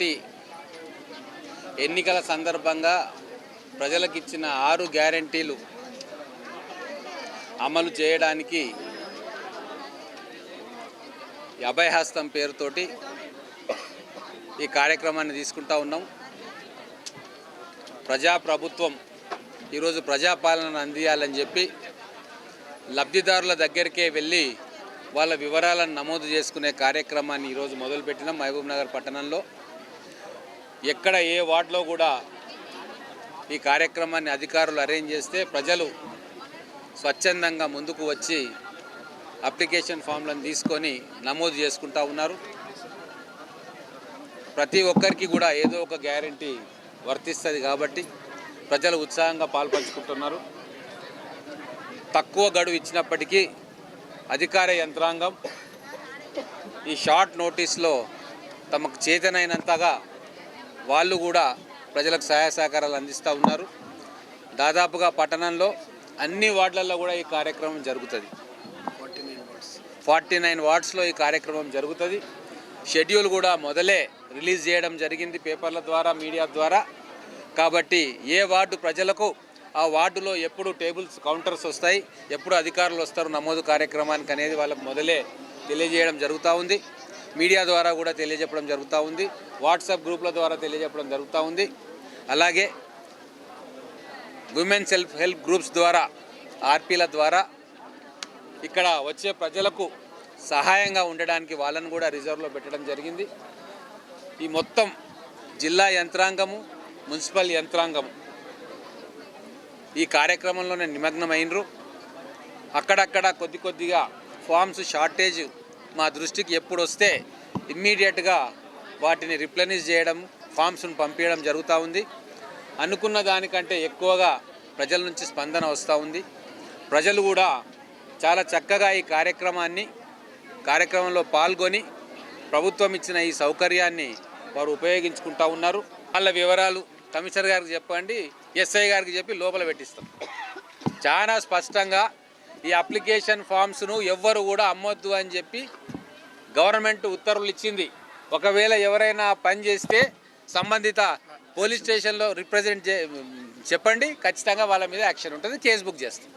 Party ఎన్నికల సందర్భంగా ప్రజలకు ఇచ్చిన ఆరు గ్యారంటీలు అమలు చేయడానికి అభయహస్తం పేరుతోటి ఈ కార్యక్రమాన్ని తీసుకుంటా ఉన్నాం. ప్రజాప్రభుత్వం ఈరోజు ప్రజాపాలన అందియాలని చెప్పి లబ్ధిదారుల దగ్గరికే వెళ్ళి వాళ్ళ వివరాలను నమోదు చేసుకునే కార్యక్రమాన్ని ఈరోజు మొదలుపెట్టినాం మహబూబ్ నగర్ పట్టణంలో. ఎక్కడ ఏ వార్డులో కూడా ఈ కార్యక్రమాన్ని అధికారులు అరేంజ్ చేస్తే ప్రజలు స్వచ్ఛందంగా ముందుకు వచ్చి అప్లికేషన్ ఫామ్లను తీసుకొని నమోదు చేసుకుంటా ఉన్నారు. ప్రతి ఒక్కరికి కూడా ఏదో ఒక గ్యారంటీ వర్తిస్తుంది కాబట్టి ప్రజలు ఉత్సాహంగా పాల్పంచుకుంటున్నారు. తక్కువ గడువు ఇచ్చినప్పటికీ అధికార యంత్రాంగం ఈ షార్ట్ నోటీస్లో తమకు చేతనైనంతగా వాళ్ళు కూడా ప్రజలకు సహాయ సహకారాలు అందిస్తూ ఉన్నారు. దాదాపుగా పట్టణంలో అన్ని వార్డులలో కూడా ఈ కార్యక్రమం జరుగుతుంది. ఫార్టీ నైన్ వార్డ్స్లో ఈ కార్యక్రమం జరుగుతుంది. షెడ్యూల్ కూడా మొదలే రిలీజ్ చేయడం జరిగింది పేపర్ల ద్వారా మీడియా ద్వారా. కాబట్టి ఏ వార్డు ప్రజలకు ఆ వార్డులో ఎప్పుడు టేబుల్స్ కౌంటర్స్ వస్తాయి ఎప్పుడు అధికారులు వస్తారు నమోదు కార్యక్రమానికి అనేది వాళ్ళకు మొదలే తెలియజేయడం జరుగుతూ ఉంది. మీడియా ద్వారా కూడా తెలియజెప్పడం జరుగుతూ ఉంది. వాట్సాప్ గ్రూప్ల ద్వారా తెలియజెప్పడం జరుగుతూ ఉంది. అలాగే ఉమెన్ సెల్ఫ్ హెల్ప్ గ్రూప్స్ ద్వారా ఆర్పీల ద్వారా ఇక్కడ వచ్చే ప్రజలకు సహాయంగా ఉండడానికి వాళ్ళను కూడా రిజర్వ్లో పెట్టడం జరిగింది. ఈ మొత్తం జిల్లా యంత్రాంగము మున్సిపల్ యంత్రాంగము ఈ కార్యక్రమంలోనే నిమగ్నమైనరు అక్కడక్కడ కొద్ది కొద్దిగా ఫామ్స్ షార్టేజ్ మా దృష్టికి ఎప్పుడు వస్తే ఇమ్మీడియట్గా వాటిని రిప్లెనిష్ చేయడం ఫామ్స్ను పంపించడం జరుగుతూ ఉంది. అనుకున్న దానికంటే ఎక్కువగా ప్రజల నుంచి స్పందన వస్తూ ఉంది. ప్రజలు కూడా చాలా చక్కగా ఈ కార్యక్రమాన్ని కార్యక్రమంలో పాల్గొని ప్రభుత్వం ఇచ్చిన ఈ సౌకర్యాన్ని వారు ఉపయోగించుకుంటా ఉన్నారు. వాళ్ళ వివరాలు కమిషనర్ గారికి చెప్పండి ఎస్ఐ గారికి చెప్పి లోపల పెట్టిస్తాం. చాలా స్పష్టంగా ఈ అప్లికేషన్ ఫామ్స్ను ఎవ్వరు కూడా అమ్మొద్దు అని చెప్పి గవర్నమెంట్ ఉత్తర్వులు ఇచ్చింది. ఒకవేళ ఎవరైనా పని చేస్తే సంబంధిత పోలీస్ స్టేషన్లో రిప్రజెంట్ చెప్పండి. ఖచ్చితంగా వాళ్ళ మీద యాక్షన్ ఉంటుంది. కేసు బుక్ చేస్తాం.